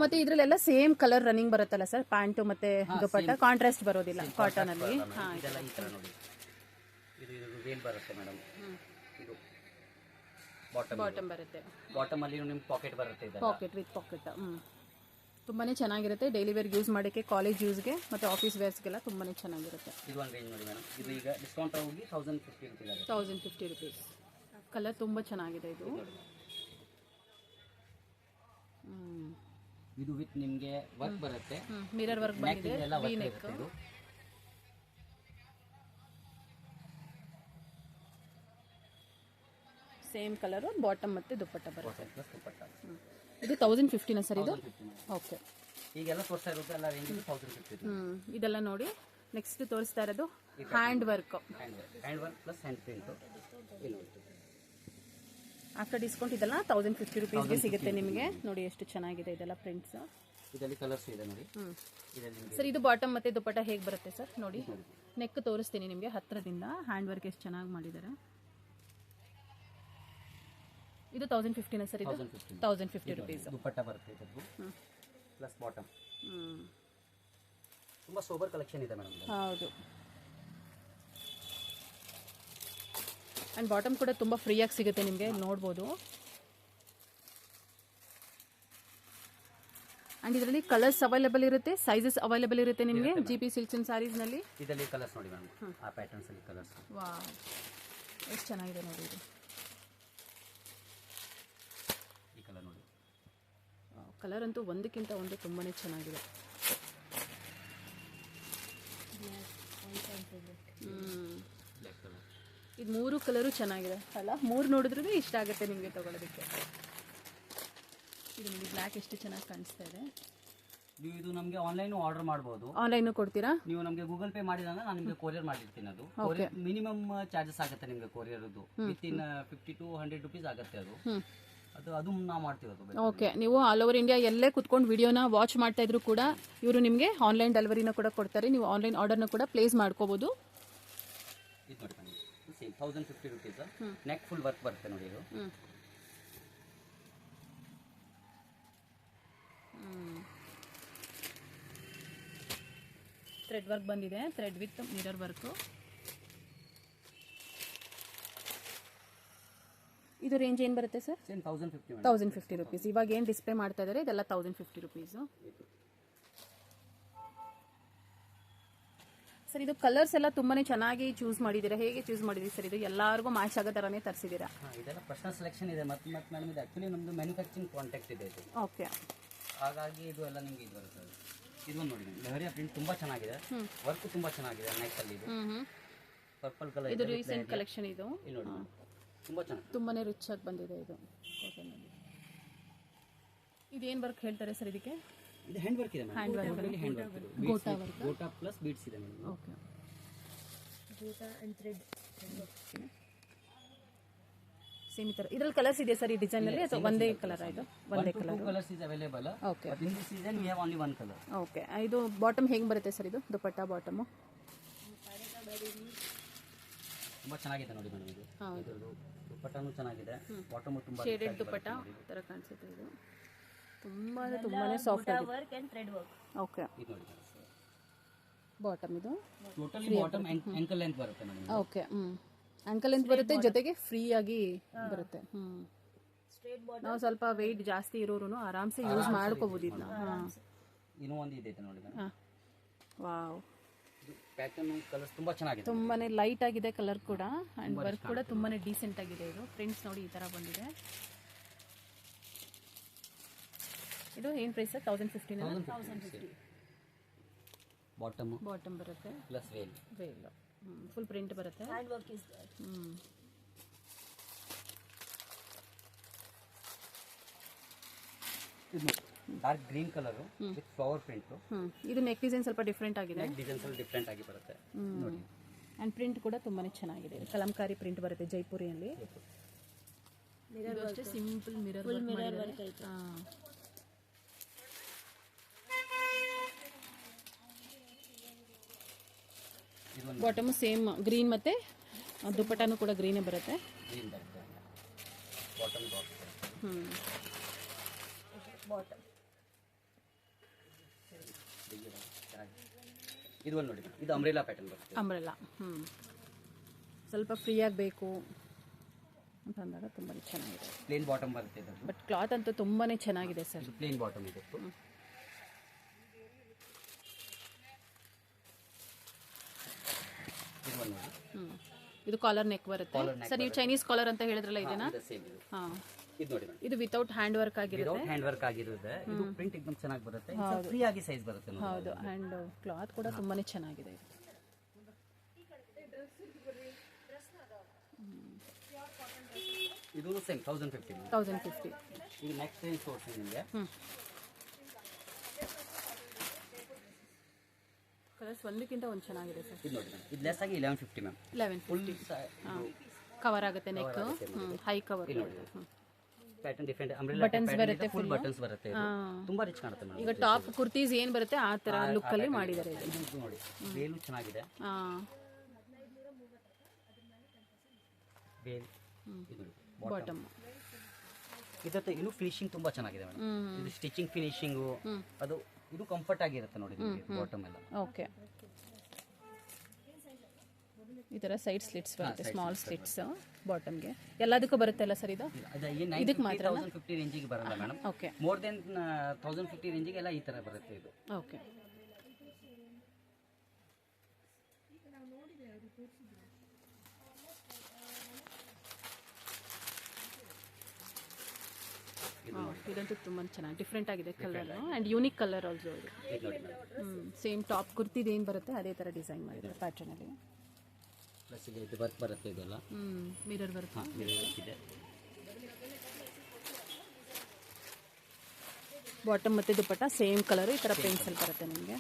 ಮತ್ತೆ ಇದ್ರಲ್ಲೆಲ್ಲ ಸೇಮ್ ಕಲರ್ ರನ್ನಿಂಗ್ ಬರುತ್ತಲ್ಲ ಸರ್ ಪ್ಯಾಂಟು ಮತ್ತೆ ದುಪಟ್ಟ? ಕಾಂಟ್ರಾಸ್ಟ್ ಬರೋದಿಲ್ಲ ಕಾಟನ್ ಅಲ್ಲಿ. ಬಾಟಮ್ ಬರುತ್ತೆ ಬಾಟಮ್ ಅಲ್ಲಿ ನಿಮ್ಗೆ ಪಾಕೆಟ್ ಬರುತ್ತೆ. ಪಾಕೆಟ್ ವಿತ್ ಪಾಕೆಟ್ ತುಂಬಾ ಚೆನ್ನಾಗಿರುತ್ತೆ. ಡೈಲಿ ವೇರ್ ಯೂಸ್ ಮಾಡೋಕ್ಕೆ ಕಾಲೇಜ್ ಯೂಸ್ಗೆ ಮತ್ತೆ ಆಫೀಸ್ ವೇರ್ಸ್ಗೆಲ್ಲ ತುಂಬಾನೇ ಚೆನ್ನಾಗಿರುತ್ತೆ. ಇದು ಒಂದು ರೇಂಜ್ ನೋಡಿ ಮೇಡಮ್ ಇದು ಈಗ ಡಿಸ್ಕೌಂಟ್ ಹೋಗಿ thousand fifty rupees thousand fifty rupees colour ತುಂಬ ಚೆನ್ನಾಗಿದೆ ಇದು. ಇದು ವಿತ್ ನಿಮಗೆ ವರ್ಕ್ ಬರುತ್ತೆ. ಮಿರರ್ ವರ್ಕ್ ಬಂದಿದೆ. ಎಲ್ಲ V neck same colour bottom ಮತ್ತು ದುಪ್ಪಟ್ಟ ಬರುತ್ತೆ. ದುಪ್ಪಟ್ಟ. ಇದು ತೌಸಂಡ್ ಫಿಫ್ಟಿನ ಸರ್ ಇದು? ಓಕೆ ಈಗೆಲ್ಲ ತೋರಿಸ್ತಾ ಇರೋದು ಎಲ್ಲ ರೇಂಜ್ ತೌಸಂಡ್ ಫಿಫ್ಟಿ ಹ್ಞೂ ಇದೆಲ್ಲ ನೋಡಿ. ನೆಕ್ಸ್ಟ್ ತೋರಿಸ್ತಾ ಇರೋದು hand work hand work hand work plus hand print after discount ಇದೆಲ್ಲ ತೌಸಂಡ್ ಫಿಫ್ಟಿ ರುಪೀಸ್ಗೆ ಸಿಗುತ್ತೆ ನಿಮಗೆ. ನೋಡಿ ಎಷ್ಟು ಚೆನ್ನಾಗಿದೆ ಇದೆಲ್ಲ ಪ್ರಿಂಟ್ಸ್ ಇದರಲ್ಲಿ ಕಲರ್ಸ್ ಇದೆ ನೋಡಿ. ಸರ್ ಇದು ಬಾಟಮ್ ಮತ್ತು ದುಪ್ಪಟ್ಟ ಹೇಗೆ ಬರುತ್ತೆ ಸರ್? ನೋಡಿ. ನೆಕ್ ತೋರಿಸ್ತೀನಿ ನಿಮಗೆ ಹತ್ತಿರದಿಂದ ಹ್ಯಾಂಡ್ ವರ್ಕ್ ಎಷ್ಟು ಚೆನ್ನಾಗಿ ಮಾಡಿದ್ದಾರೆ. ಇದು ತೌಸಂಡ್ ಫಿಫ್ಟಿನ ಸರ್ ಇದು? ತೌಸಂಡ್ ಫಿಫ್ಟಿ ರುಪೀಸ್ ದುಪ್ಪಟ್ಟ ಬರುತ್ತೆ ಪ್ಲಸ್ ಬಾಟಮ್ ತುಂಬ ಸೋಬರ್ ಕಲೆಕ್ಷನ್ ಇದೆ ಮೇಡಮ್ ಹೌದು. ಆ್ಯಂಡ್ ಬಾಟಮ್ ಕೂಡ ತುಂಬ ಫ್ರೀಯಾಗಿ ಸಿಗುತ್ತೆ ನಿಮಗೆ ನೋಡ್ಬೋದು. ಆ್ಯಂಡ್ ಇದರಲ್ಲಿ ಕಲರ್ಸ್ ಅವೈಲೇಬಲ್ ಇರುತ್ತೆ ಸೈಜಸ್ ಅವೈಲೇಬಲ್ ಇರುತ್ತೆ ನಿಮಗೆ ಜಿ ಪಿ ಸಿಲ್ಕ್ಸಿನ ಅಂಡ್ ಸ್ಯಾರೀಸ್ನಲ್ಲಿ ಇದರಲ್ಲಿ ಕಲರ್ಸ್ ನೋಡಿ ಮ್ಯಾಮ್ ಆ ಪ್ಯಾಟರ್ನ್ಸ್ ಅಲ್ಲಿ ಕಲರ್ಸ್ ವಾ ಎಷ್ಟು ಚೆನ್ನಾಗಿದೆ ನೋಡಿ ಇದು. ಈ ಕಲರ್ ನೋಡಿ. ಕಲರ್ ಅಂತೂ ಒಂದಕ್ಕಿಂತ ಒಂದು ತುಂಬಾ ಚೆನ್ನಾಗಿದೆ. ಹ್ಮ್. ಇದು ಮೂರು ಕಲರು ಚೆನ್ನಾಗಿದೆ. ಅಲ್ಲ ಮೂರು ನೋಡಿದ್ರೂ ಇಷ್ಟ ಆಗುತ್ತೆ ನಿಮಗೆ ತೊಗೊಳೋದಕ್ಕೆ. ಇದು ನಿಮಗೆ ಬ್ಲ್ಯಾಕ್ ಎಷ್ಟು ಚೆನ್ನಾಗಿ ಕಾಣಿಸ್ತಾ ಇದೆ. ನೀವು ಇದು ನಮಗೆ ಆನ್ಲೈನ್ ಆರ್ಡರ್ ಮಾಡ್ಬೋದು. ಆನ್ಲೈನು ಕೊಡ್ತೀರಾ? ನೀವು ನಮಗೆ ಗೂಗಲ್ ಪೇ ಮಾಡಿದ್ರೆ ನಾನು ನಿಮಗೆ ಕೊರಿಯರ್ ಮಾಡಿರ್ತೀನಿ ಅದು. ಮಿನಿಮಮ್ ಚಾರ್ಜಸ್ ಆಗುತ್ತೆ ನಿಮಗೆ courier within fifty to hundred rupees ಆಗುತ್ತೆ ಅದು. ಅದು ಅದು ನಾವು ಮಾಡ್ತೀವಿ ಅದು ಓಕೆ ನೀವು ಆಲ್ ಓವರ್ ಇಂಡಿಯಾ ಎಲ್ಲೇ ಕುತ್ಕೊಂಡು ವಿಡಿಯೋನ ವಾಚ್ ಮಾಡ್ತಾ ಇದ್ರು ಕೂಡ ಇವರು ನಿಮಗೆ ಆನ್ಲೈನ್ ಡೆಲಿವರಿನ ಕೂಡ ಕೊಡ್ತಾರೆ. ನೀವು ಆನ್ಲೈನ್ ಆರ್ಡರ್ನ ಕೂಡ ಪ್ಲೇಸ್ ಮಾಡ್ಕೋಬೋದು ಇದು ನೋಡಿ ಬನ್ನಿ same thousand fifty rupees neck full work ಬರುತ್ತೆ ನೋಡಿ ಇದು. ಥ್ರೆಡ್ ವರ್ಕ್ ಬಂದಿದೆ. ಥ್ರೆಡ್ ವಿತ್ ಮಿರರ್ ವರ್ಕು ಇದು ರೇಂಜ್ ಏನು ಬರುತ್ತೆ sir thousand fifty thousand fifty rupees ಇವಾಗ ಏನು ಡಿಸ್ಪ್ಲೇ ಮಾಡ್ತಾ ಇದ್ದಾರೆ ಇದೆಲ್ಲ ತೌಸಂಡ್ ಫಿಫ್ಟಿ ರುಪೀಸು ಸರ್ ಇದು ಕಲರ್ಸ್ ಎಲ್ಲ ತುಂಬಾನೇ ಚೆನ್ನಾಗಿ ಚೂಸ್ ಮಾಡಿದ್ದೀರಾ? ಹೇಗೆ ಚೂಸ್ ಮಾಡಿದ್ರಿ ಸರ್ ಇದು? ಎಲ್ಲರಿಗೂ ಮ್ಯಾಚ್ ಆಗೋ ತರನೇ ತರಿಸಿದ್ದೀರಾ? ಹಾಂ ಇದೆಲ್ಲ ಪರ್ಸನಲ್ ಸೆಲೆಕ್ಷನ್ ಇದೆ. ಮತ್ತೆ ಮತ್ತೆ ಮೇಡಮ್ ಇದು ಆ್ಯಕ್ಚುಲಿ ನಮ್ಮದು ಮ್ಯಾನುಫ್ಯಾಕ್ಚರಿಂಗ್ ಕಾಂಟ್ಯಾಕ್ಟ್ ಇದೆ ಇದು. ಓಕೆ ಹಾಗಾಗಿ ಇದು ಎಲ್ಲ ನಿಮಗೆ ಇದು ಬರುತ್ತೆ. ಇದು ನೋಡಿ ಲೆಹರಿಯ ಪ್ರಿಂಟ್ ತುಂಬಾ ಚೆನ್ನಾಗಿದೆ. ವರ್ಕ್ ತುಂಬಾ ಚೆನ್ನಾಗಿದೆ ನೆಕ್ಕಲ್ಲಿ ಇದು. ಪರ್ಪಲ್ ಕಲರ್ ಇದು ರೀಸೆಂಟ್ ಕಲೆಕ್ಷನ್ ಇದು. ಇಲ್ಲಿ ನೋಡಿ ತುಂಬಾ ಚೆನ್ನಾಗಿ ತುಂಬಾನೇ ರಿಚ್ ಆಗಿ ಬಂದಿದೆ ಇದು. ಇದೇನು ವರ್ಕ್ ಹೇಳ್ತಾರೆ ಸರ್ ಇದಕ್ಕೆ? ಇದು ಹ್ಯಾಂಡ್ ವರ್ಕ್ ಇದೆ. Hand work. Hand work gota work gota plus beads ಇದೆ ಮೇಡಮ್ ಓಕೆ ಸೇಮ್ ಈ ಥರ ಇದ್ರಲ್ಲಿ ಕಲರ್ಸ್ ಇದೆ ಸರ್ ಈ ಡಿಸೈನಲ್ಲಿ ಅಥವಾ ಒಂದೇ ಕಲರ್ ಆಯಿತು ಒಂದೇ colour colours is available okay but in this season we have only one colour okay ಇದು ಬಾಟಮ್ ಹೆಂಗೆ ಬರುತ್ತೆ ಸರ್ ಇದು? ದುಪಟ್ಟಾ ಬಾಟಮ್ ತುಂಬಾ ಚೆನ್ನಾಗಿದೆ ನೋಡಿ ಮೇಡಮ್ ಇದು. ಹೌದು. ಇದ್ರದ್ದು ದುಪ್ಪಟ್ಟನೂ ಚೆನ್ನಾಗಿದೆ. ಬಾಟಮ್ ತುಂಬಾ ಶೇಡೆಡ್ ದುಪಟ್ಟಾ ಈ ಥರ ಕಾಣಿಸುತ್ತೆ ಇದು. ತುಂಬ ಅಂದರೆ ತುಂಬಾ ಸಾಫ್ಟ್ ಆಗಿದೆ. ಓಕೆ ಬಾಟಮ್ ಇದು ಟೋಟಲಿ ಬಾಟಮ್ ಆಂಕಲ್ ಲೆಂತ್ ಬರುತ್ತೆ ಮೇಡಮ್ ಓಕೆ ಹ್ಞೂ ಆಂಕಲ್ ಅಂತ ಬರುತ್ತೆ ಜೊತೆಗೆ ಫ್ರೀ ಆಗಿ ಬರುತ್ತೆ. ಹ್ಞೂ ನಾವು ಸ್ವಲ್ಪ ವೆಯ್ಟ್ ಜಾಸ್ತಿ ಇರೋರು ಆರಾಮ್ಸೆ ಯೂಸ್ ಮಾಡ್ಕೋಬೋದು ಇದನ್ನ. ಹಾಂ. ಇನ್ನೂ ಒಂದು ಇದೆ ನೋಡಿ ವಾವ್ ಪ್ಯಾಟರ್ನ್ ಕಲರ್ಸ್ ತುಂಬ ಚೆನ್ನಾಗಿದೆ. ತುಂಬಾನೇ ಲೈಟ್ ಆಗಿದೆ ಕಲರ್ ಕೂಡ ಅಂಡ್ ವರ್ಕ್ ಕೂಡ ತುಂಬಾನೇ ಡೀಸೆಂಟ್ ಆಗಿದೆ ಇದು. ಪ್ರಿಂಟ್ಸ್ ನೋಡಿ ಈ ತರ ಬಂದಿದೆ. ಇದು ಏನು price sir thousand fifty bottom bottom ಬರುತ್ತೆ. Plus veil veil full print ಬರುತ್ತೆ. ಹ್ಯಾಂಡ್ ವರ್ಕ್ ಹ್ಞೂ ಇದು dark green colour with flower print ಹ್ಞೂ ಇದು ನೆಕ್ ಡಿಸೈನ್ ಸ್ವಲ್ಪ ಡಿಫ್ರೆಂಟ್ ಆಗಿದೆ. ನೆಕ್ ಡಿಸೈನ್ ಸ್ವಲ್ಪ ಡಿಫ್ರೆಂಟ್ ಆಗಿ ಬರುತ್ತೆ. ನೋಡಿ. ಆ್ಯಂಡ್ ಪ್ರಿಂಟ್ ಕೂಡ ತುಂಬಾನೇ ಚೆನ್ನಾಗಿದೆ. ಕಲಂಕಾರಿ ಪ್ರಿಂಟ್ ಬರುತ್ತೆ ಜೈಪುರಿಯಲ್ಲಿ. ಮಿರರ್ ಅಷ್ಟೇ simple mirror mirror work bottom same green ಮತ್ತೆ ದುಪ್ಪಟ್ಟನು ಕೂಡ ಗ್ರೀನೇ ಬರುತ್ತೆ. ಹ್ಞೂ ಇದು. ಒಂದು ನೋಡಿ. ಇದು ಅಮ್ರೇಲಾ ಪ್ಯಾಟರ್ನ್ ಬರುತ್ತೆ. ಅಂಬ್ರೆಲ್ಲ ಹ್ಞೂ ಸ್ವಲ್ಪ ಫ್ರೀ ಆಗಬೇಕು ಅಂತ ಅಂದಾಗ ತುಂಬಾ ಚೆನ್ನಾಗಿದೆ. ಪ್ಲೇನ್ ಬಾಟಮ್ ಬರುತ್ತೆ ಬಟ್ ಕ್ಲಾತ್ ಅಂತೂ ತುಂಬಾ ಚೆನ್ನಾಗಿದೆ ಸರ್ ಇದು ಪ್ಲೇನ್ ಬಾಟಮ್ ಇದೆ. ಇದು ಕಾಲರ್ ನೆಕ್ ಬರುತ್ತೆ. Collar neck ಸರ್ ನೀವು ಚೈನೀಸ್ ಕಾಲರ್ ಅಂತ ಹೇಳಿದ್ರಲ್ಲ ಇದೇನಾ? ಇದು ಸೇಮ್ ಇದು. ಹಾಂ. ಇದು ನೋಡಿ ಮೇಡಮ್. ಇದು ವಿತೌಟ್ ಹ್ಯಾಂಡ್ ವರ್ಕ್ ಆಗಿರುತ್ತೆ. ವಿದೌಟ್ ಹ್ಯಾಂಡ್ ವರ್ಕ್ ಆಗಿರುತ್ತೆ. ಇದು ಪ್ರಿಂಟ್ एकदम ಚೆನ್ನಾಗಿ ಬರುತ್ತೆ. ಫ್ರೀ ಆಗಿ ಸೈಜ್ ಬರುತ್ತೆ ನೋಡಿ ಹೌದು. ಆ್ಯಂಡ್ ಕ್ಲಾತ್ ಕೂಡ ತುಂಬಾನೇ ಚೆನ್ನಾಗಿದೆ. ಇದು ಇದು same thousand fifty thousand fifty ಈಗ ನೆಕ್ಸ್ಟ್ ಏನು ತೋರಿಸಿ ನಿಮಗೆ? ಕಲರ್ಸ್ ಒಂದಕ್ಕಿಂತ ಒಂದು ಚೆನ್ನಾಗಿದೆ ಸರ್. ಇದು ನೋಡಿ ಮ್ಯಾಮ್. ಇದು ಲೆಸ್ ಆಗಿ eleven fifty ma'am. Eleven full cover ಆಗುತ್ತೆ neck high cover pattern different umbrella ಬರುತ್ತೆ ಫುಲ್ ಬಟನ್ಸ್ ಬರುತ್ತೆ ತುಂಬಾ ರಿಚ್ ಕಾಣುತ್ತೆ ಮೇಡಮ್ ಈಗ ಟಾಪ್ ಕುರ್ತೀಸ್ ಏನು ಬರುತ್ತೆ ಆ ತರ ಲುಕ್ ಅಲ್ಲಿ ಮಾಡಿದ್ದಾರೆ ಇದು. ನೋಡಿ ಚೆನ್ನಾಗಿದೆ. ಇದು ಬಾಟಮ್ ಇದಕ್ಕೆ ಇನ್ನು ಫಿನಿಶಿಂಗ್ ತುಂಬಾ ಚೆನ್ನಾಗಿದೆ ಮೇಡಮ್ ಇದು ಸ್ಟಿಚಿಂಗ್ ಫಿನಿಶಿಂಗು ಅದು ಇದು ಕಂಫರ್ಟ್ ಆಗಿರುತ್ತೆ ನೋಡಿ ಬಾಟಮ್ ಎಲ್ಲ. ಓಕೆ ಈ ಥರ ಸೈಡ್ ಸ್ಲಿಟ್ಸ್ ಬರುತ್ತೆ ಸ್ಮಾಲ್ ಸ್ಲಿಟ್ಸ್ ಬಾಟಮ್ಗೆ ಎಲ್ಲದಕ್ಕೂ ಬರುತ್ತೆ ಅಲ್ಲ ಸರ್ ಇದು? ಇದಕ್ಕೆ ಮಾತ್ರನಾ? ತೌಸಂಡ್ ಫಿಫ್ಟಿ ರೇಂಜಿಗೆ ಬರಲ್ಲ madam okay more than thousand fifty ರೇಂಜಿಗೆಲ್ಲ ಈ ಥರ ಬರುತ್ತೆ ಇದು. ಓಕೆ ಇದಂತೂ ತುಂಬ ಚೆನ್ನಾಗಿ ಡಿಫ್ರೆಂಟ್ ಆಗಿದೆ colour and unique colour also ಇದು. ಹ್ಞೂ ಸೇಮ್ ಟಾಪ್ ಕುರ್ತಿದು ಏನು ಬರುತ್ತೆ ಅದೇ ಥರ ಡಿಸೈನ್ ಮಾಡಿದ್ದಾರೆ ಪ್ಯಾಟರ್ನಲ್ಲಿ ಪ್ಲಸ್ ಇದೆ ಇದು ವರ್ಕ್ ಬರುತ್ತೆ ಇದೆಲ್ಲ? ಹ್ಞೂ ಮಿರರ್ ಬರುತ್ತೆ. ಇದೆ. ಬಾಟಮ್ ಮತ್ತು ದುಪ್ಪಟ್ಟ ಸೇಮ್ ಕಲರ್ ಈ ಥರ ಪೇಂಟ್ಸಲ್ಲಿ ಬರುತ್ತೆ ನಿಮಗೆ.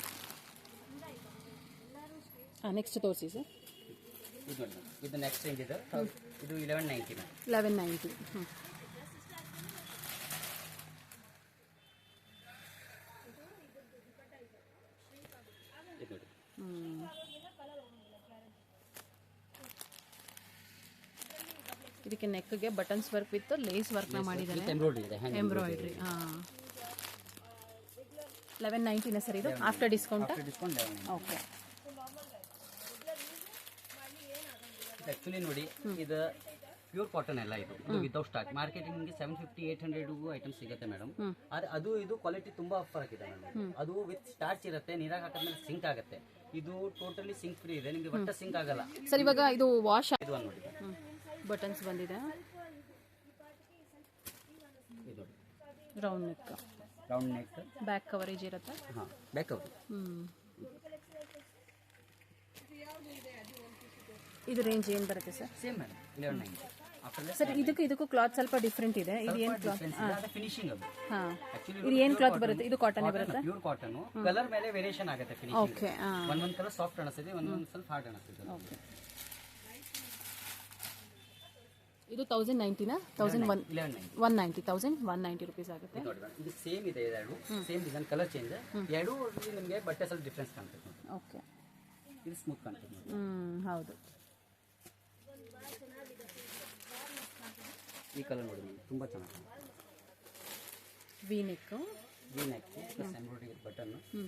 ಹಾಂ ನೆಕ್ಸ್ಟ್ ತೋರಿಸಿ ಸರ್ ಇದು ಇದು ನೆಕ್ಸ್ಟ್ ಇದೆ. ಇದು eleven ninety ma'am eleven ninety ಹ್ಞೂ ಇದು ನೋಡಿ ಇದಕ್ಕೆ ನೆಕ್ಗೆ ಬಟನ್ಸ್ ವರ್ಕ್ ವಿತ್ ಲೇಸ್ ವರ್ಕ್ನ ಮಾಡಿದ್ದಾರೆ. ಎಂಬ್ರಾಯ್ಡ್ರಿ ಇದೆ ಹ್ಯಾಂಡ್ ಎಂಬ್ರಾಯ್ಡ್ರಿ ಹಾಂ. ಲೆವೆನ್ ನೈಂಟಿನ ಸರ್ ಇದು? ಆಫ್ಟರ್ ಡಿಸ್ಕೌಂಟ್ ಓಕೆ ಆ್ಯಕ್ಚುಲಿ ನೋಡಿ ಇದು ಪ್ಯೂರ್ ಕಾಟನ್ ಎಲ್ಲ ಇದು. ವಿತೌಟ್ ಸ್ಟಾಕ್ ಮಾರ್ಕೆಟಿಂಗ್ ನಿಮಗೆ seven fifty eight hundred item ಸಿಗುತ್ತೆ ಮೇಡಮ್ ಆದ್ರೆ ಅದು ಇದು ಕ್ವಾಲಿಟಿ ತುಂಬಾ ಫರಕ್ ಇದೆ ಮೇಡಮ್ ಅದು ವಿತ್ ಸ್ಟಾರ್ಚ್ ಇರುತ್ತೆ ನೀರಾಗ ಹಾಕಿದ್ಮೇಲೆ ಸಿಂಕ್ ಆಗುತ್ತೆ. ಇದು ಟೋಟಲಿ ಸಿಂಕ್ ಫ್ರೀ ಇದೆ ನಿಮಗೆ ಒಟ್ಟ ಸಿಂಕ್ ಆಗಲ್ಲ. ಸರ್ ಇವಾಗ ಇದು ವಾಶ್ ಇದು ನೋಡಿ. ಬಟನ್ಸ್ ಬಂದಿದೆ. ಇದು round neck round neck back coverage ಇರುತ್ತೆ? ಹಾಂ ಬ್ಯಾಕ್ ಕವರ್ ಹ್ಞೂ ಇದು ರೇಂಜ್ ಏನು ಬರುತ್ತೆ sir? Same madam eleven ninety sir ಇದಕ್ಕೂ ಇದಕ್ಕೂ ಕ್ಲಾತ್ ಸ್ವಲ್ಪ ಡಿಫ್ರೆಂಟ್ ಇದೆ. ಇದು ಏನು ಕ್ಲಾತ್ ಫಿನಿಶಿಂಗ್ ಅದು ಹಾಂ. ಇದು ಏನು ಕ್ಲಾತ್ ಬರುತ್ತೆ? ಇದು ಕಾಟನ್ ಬರುತ್ತೆ? ಪ್ಯೂರ್ ಕಾಟನ್ ಕಲರ್ ಮೇಲೆ ವೇರಿಯೇಷನ್ ಆಗುತ್ತೆ ಫಿನಿಶಿಂಗ್ ಓಕೆ ಒಂದೊಂದು ಕಲರ್ ಸಾಫ್ಟ್ ಅನಿಸ್ತದೆ ಒಂದೊಂದು ಸ್ವಲ್ಪ ಹಾರ್ಡ್ ಅನಿಸ್ತದೆ. ಓಕೆ ಇದು thousand ನೈಂಟಿನ thousand one one ninety thousand one ninety rupees ಆಗುತ್ತೆ. ನೋಡಿ ಮೇಡಮ್ ಇದು ಸೇಮ್ ಇದೆ ಎರಡು. ಸೇಮ್ ಡಿಸೈನ್ ಕಲರ್ ಚೇಂಜ್ ಎರಡು ನಿಮಗೆ ಬಟ್ಟೆ ಸ್ವಲ್ಪ ಡಿಫ್ರೆನ್ಸ್ ಕಾಣ್ತದೆ. ಓಕೆ. ಇದು ಸ್ಮೂತ್ ಕಾಣ್ತದೆ. ಹ್ಞೂ ಹೌದು. ಈ ಕಲರ್ ನೋಡಿ ಮೇಡಮ್ ತುಂಬ ಚೆನ್ನಾಗಿ V neck V neck button neck plus embroidery button ಹ್ಞೂ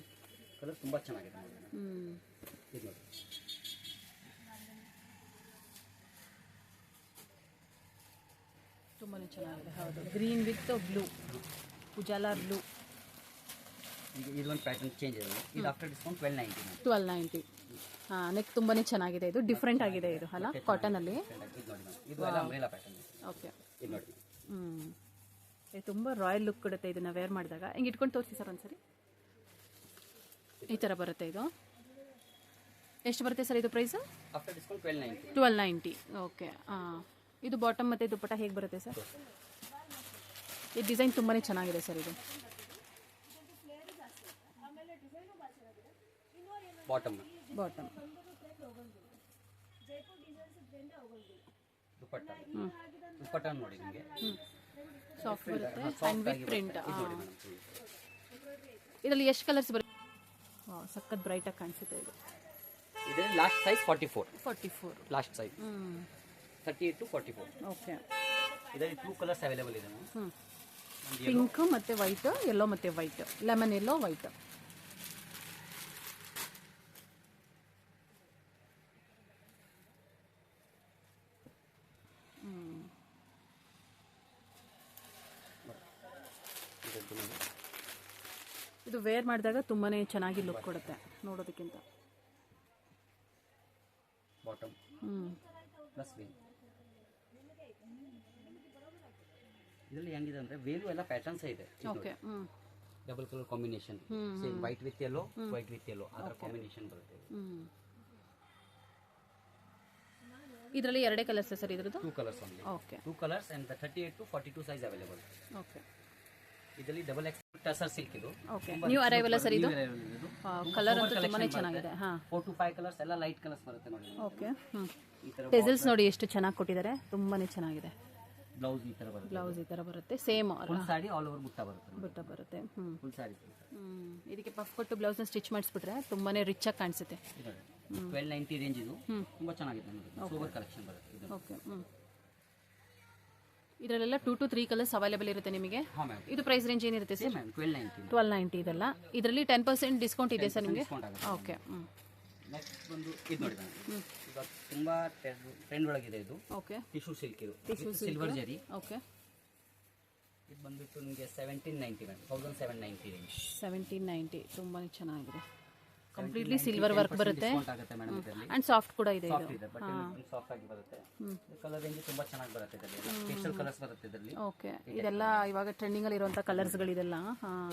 ಕಲರ್ ತುಂಬ ಚೆನ್ನಾಗಿದೆ ನೋಡಿ ಇದು ನೋಡಿ. ತುಂಬಾ ಚೆನ್ನಾಗಿದೆ ಹೌದು. Green with blue Ujala blue ಇದೊಂದು ಪ್ಯಾಟರ್ನ್ ಚೇಂಜ್ ಇದೆ. ಇದು after discount twelve ninety madam twelve ninety ಹಾಂ ನೆಕ್ ತುಂಬಾ ಚೆನ್ನಾಗಿದೆ. ಇದು ಡಿಫ್ರೆಂಟ್ ಆಗಿದೆ ಇದು ಅಲ್ಲ? ಕಾಟನಲ್ಲಿ ಇದು ಎಲ್ಲ ಪ್ಯಾಟರ್ನ್ ಓಕೆ ಇದು ನೋಡಿ. ಹ್ಞೂ ತುಂಬ ರಾಯಲ್ ಲುಕ್ ಕೊಡುತ್ತೆ ಇದನ್ನ ವೇರ್ ಮಾಡಿದಾಗ. ಹಿಂಗೆ ಇಟ್ಕೊಂಡು ತೋರಿಸಿ ಸರ್ ಒಂದ್ಸರಿ? ಈ ಥರ ಬರುತ್ತೆ ಇದು. ಎಷ್ಟು ಬರುತ್ತೆ ಸರ್ ಇದು price after discount twelve ninety twelve ninety okay ಹಾಂ. ಇದು ಬಾಟಮ್ ಮತ್ತು ದುಪ್ಪಟ್ಟ ಹೇಗೆ ಬರುತ್ತೆ ಸರ್? ಈ ಡಿಸೈನ್ ತುಂಬಾ ಚೆನ್ನಾಗಿದೆ ಸರ್ ಇದು. Bottom bottom dupatta. ನೋಡಿ ನಿಮಗೆ. ಸಾಫ್ಟ್ ಬರುತ್ತೆ ಆ್ಯಂಡ್ ವಿತ್ ಪ್ರಿಂಟ್ ಇದು ಇದರಲ್ಲಿ ಎಷ್ಟು ಕಲರ್ಸ್ ಬರುತ್ತೆ ಸಖತ್ ಬ್ರೈಟಾಗಿ ಕಾಣಿಸುತ್ತೆ ಇದು. ಇದೆ last size forty four forty four last size thirty eight to forty four okay ಇದರಲ್ಲಿ ಟೂ ಕಲರ್ಸ್ ಅವೈಲೇಬಲ್ ಇದೆ ಪಿಂಕ್ ಮತ್ತು ವೈಟ್ ಎಲ್ಲೋ ಮತ್ತು ವೈಟ್ ಲೆಮನ್ ಎಲ್ಲೋ ವೈಟ್ ಇದು ವೇರ್ ಮಾಡಿದಾಗ ತುಂಬಾ ಚೆನ್ನಾಗಿ ಲುಕ್ ಕೊಡುತ್ತೆ ನೋಡೋದಕ್ಕಿಂತ. ಬಾಟಮ್ ಹ್ಞೂ ಇದರಲ್ಲಿ ಹೆಂಗಿದೆ ಅಂದ್ರೆ ವೇಲು ಎಲ್ಲ ಪ್ಯಾಟರ್ನ್ಸ್ ಇದೆ. Okay double colour combination same white with yellow white with yellow ಅದರ ಕಾಂಬಿನೇಷನ್ ಬರುತ್ತೆ ಇದರಲ್ಲಿ ಎರಡೇ ಕಲರ್ಸ್ ಸರ್ ಇದ್ರದ್ದು? Two colours only okay two colours and thirty eight to forty two size available okay ಇದರಲ್ಲಿ ಡಬಲ್ ಎಕ್ಸ್ ಟಸರ್ ಸಿಲ್ಕ್ ಇದು. Okay new arrival sir ಇದು? Colour ಅಂತೂ ತುಂಬಾನೇ ಚೆನ್ನಾಗಿದೆ. ಹಾ. 4 ಟು 5 ಕಲರ್ಸ್ ಎಲ್ಲ ಲೈಟ್ ಕಲರ್ಸ್ ಬರುತ್ತೆ ನೋಡಿ. ಓಕೆ ಈ ತರ ಟೆಸಲ್ಸ್ ನೋಡಿ ಎಷ್ಟು ಚೆನ್ನಾಗಿ ಕೊಟ್ಟಿದ್ದಾರೆ. ತುಂಬಾನೇ ಚೆನ್ನಾಗಿದೆ. ಬ್ಲೌಸ್ ಈ ಥರ ಬರುತ್ತೆ. ಬ್ಲೌಸ್ ಈ ತರ ಬರುತ್ತೆ. Same full sari all over butta ಬರುತ್ತೆ ಬುಟ್ಟ ಬರುತ್ತೆ. ಹ್ಞೂ ಫುಲ್ ಸಾಡಿ ಇದಕ್ಕೆ ಪಫ್ ಕೊಟ್ಟು ಬ್ಲೌಸ್ನ ಸ್ಟಿಚ್ ಮಾಡಿಸ್ಬಿಟ್ರೆ ರಿಚ್ ಆಗಿ ಕಾಣಿಸುತ್ತೆ. ಟ್ವೆಲ್ ನೈಂಟಿ ರೇಂಜ್ ಇದು. ತುಂಬಾ ಚೆನ್ನಾಗಿದೆ ಸೂಪರ್ ಕಲೆಕ್ಷನ್ ಬರುತ್ತೆ ಇದು. ಓಕೆ ಇದರಲ್ಲೆಲ್ಲ two to three colours available ಇರುತ್ತೆ ನಿಮಗೆ. ಇದು ಪ್ರೈಸ್ ರೇಂಜ್ ಏನಿರುತ್ತೆ sir twelve ninety twelve ninety ಇದೆಲ್ಲ. ಇದರಲ್ಲಿ ಟೆನ್ ಪರ್ಸೆಂಟ್ ಡಿಸ್ಕೌಂಟ್ ಇದೆ ಸರ್ ನಿಮಗೆ? ಓಕೆ ಹ್ಞೂ ಬಂದು ಇದು ನೋಡಿ ಮೇಡಮ್ ಇವಾಗ ತುಂಬಾ ಟ್ರೆಂಡ್ ಒಳಗಿದೆ ಇದು. ಓಕೆ ಟಿಶ್ಯೂ ಸಿಲ್ಕ್ ಇದು. Tissue ಸಿಲ್ವರ್ ಜರಿ ಓಕೆ ಇದು ಬಂದ್ಬಿಟ್ಟು ನಿಮಗೆ seventeen ninety ma'am thousand seven ninety range seventeen ninety ತುಂಬಾ ಚೆನ್ನಾಗಿದೆ. ಕಂಪ್ಲೀಟ್ಲಿ ಸಿಲ್ವರ್ ವರ್ಕ್ ಬರುತ್ತೆ. ಅಂಡ್ ಆಗುತ್ತೆ ಮೇಡಮ್ ಇದರಲ್ಲಿ. ಆ್ಯಂಡ್ ಸಾಫ್ಟ್ ಕೂಡ ಇದೆ ಸಾಫ್ಟ್ ಇದೆ. ಬಟ್ ಸಾಫ್ಟ್ ಆಗಿ ಬರುತ್ತೆ. ಕಲರ್ ರೇಂಜ್ ತುಂಬಾ ಚೆನ್ನಾಗಿ ಬರುತ್ತೆ ಇದರಲ್ಲಿ. ಪೇಸ್ಟಲ್ ಕಲರ್ಸ್ ಬರುತ್ತೆ ಇದರಲ್ಲಿ. ಓಕೆ ಇದೆಲ್ಲ ಇವಾಗ ಟ್ರೆಂಡಿಂಗಲ್ಲಿ ಗಳು ಕಲರ್ಸ್ಗಳಿದೆಲ್ಲ ಹಾಂ.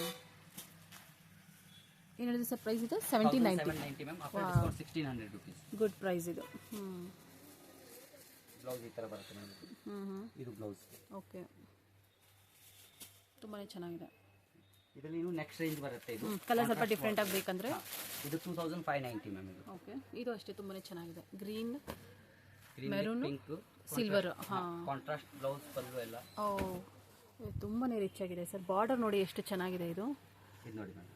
ಏನು ಹೇಳಿದ್ರೆ ಸರ್ ಪ್ರೈಸ್ ಇದು? Seventeen ninety seven ninety ma'am after discount sixteen hundred rupees good price ಇದು. ಹ್ಞೂ ಬ್ಲೌಸ್ ಈ ಥರ ಬರುತ್ತೆ ಮೇಡಮ್ ಹ್ಞೂ ಹ್ಞೂ ಇದು ಬ್ಲೌಸ್ ಓಕೆ ತುಂಬಾ ಚೆನ್ನಾಗಿದೆ. ಇದರಲ್ಲಿ ಇನ್ನು ನೆಕ್ಸ್ಟ್ ರೇಂಜ್ ಬರುತ್ತೆ ಇದು. ಕಲರ್ ಸ್ವಲ್ಪ ಡಿಫ್ರೆಂಟ್ ಆಗಬೇಕಂದ್ರೆ. ಇದು two thousand five ninety ma'am ಇದು. ಓಕೆ ಇದು ಅಷ್ಟೇ ತುಂಬಾ ಚೆನ್ನಾಗಿದೆ. ಗ್ರೀನ್ ಮೆರೂನ್ ಪಿಂಕ್ ಸಿಲ್ವರ್ ಹಾಂ ಕಾಂಟ್ರಾಸ್ಟ್ ಬ್ಲೌಸ್ ಪಲ್ಲು ಎಲ್ಲ. ಓ ಇದು ತುಂಬಾ ರಿಚ್ ಆಗಿದೆ ಸರ್. ಬಾರ್ಡರ್ ನೋಡಿ ಎಷ್ಟು ಚೆನ್ನಾಗಿದೆ ಇದು. ಇದು ನೋಡಿ ma'am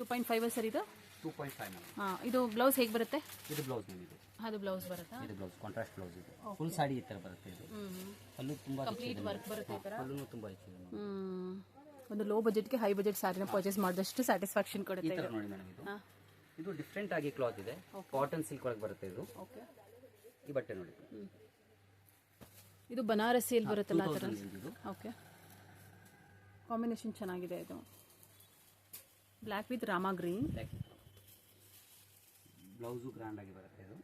two point five sir ಇದು? ಟೂ ಪಾಯಿಂಟ್ ಫೈವ್ ಹಾಂ ಇದು ಬ್ಲೌಸ್ ಹೇಗೆ ಬರುತ್ತೆ? ಇದು ಬ್ಲೌಸ್ ಇದು ಅದು ಬ್ಲೌಸ್ ಬರುತ್ತೆ? ಇದು ಬ್ಲೌಸ್ ಕಾಂಟ್ರಾಸ್ಟ್ ಬ್ಲೌಸ್ ಇದೆ. ಫುಲ್ ಸಾಡಿ ಈ ಥರ ಬರುತ್ತೆ ಇದು. ಅಲ್ಲೂ ತುಂಬ ಕಂಪ್ಲೀಟ್ ವರ್ಕ್ ಬರುತ್ತೆ ಈ ಥರ ಪಲ್ಲೂ ತುಂಬಾ ಹೆಚ್ಚಿದೆ. ಒಂದು ಲೋ ಬಜೆಟ್ಗೆ ಹೈ ಬಜೆಟ್ ಸಾರಿನ ಪರ್ಚೇಸ್ ಮಾಡಿದಷ್ಟು ಸ್ಯಾಟಿಸ್ಫ್ಯಾಕ್ಷನ್ ಈ ಕೊಡುತ್ತೆ ಥರ ಇದು. ನೋಡಿ ಮೇಡಮ್ ಇದು. ಇದು ಡಿಫ್ರೆಂಟ್ ಆಗಿ ಕ್ಲಾತ್ ಇದೆ. ಕಾಟನ್ ಸಿಲ್ಕ್ ಒಳಗೆ ಬರುತ್ತೆ ಇದು. ಓಕೆ ಈ ಬಟ್ಟೆ ನೋಡಿ. ಇದು ಬನಾರಸಿಯಲ್ಲಿ ಬರುತ್ತಲ್ಲ ಆ ಥರ 2000 range ಇದು. ಓಕೆ ಕಾಂಬಿನೇಷನ್ ಚೆನ್ನಾಗಿದೆ ಇದು. Black with Rama green blouse grand ಆಗಿ ಬರುತ್ತೆ ಇದು.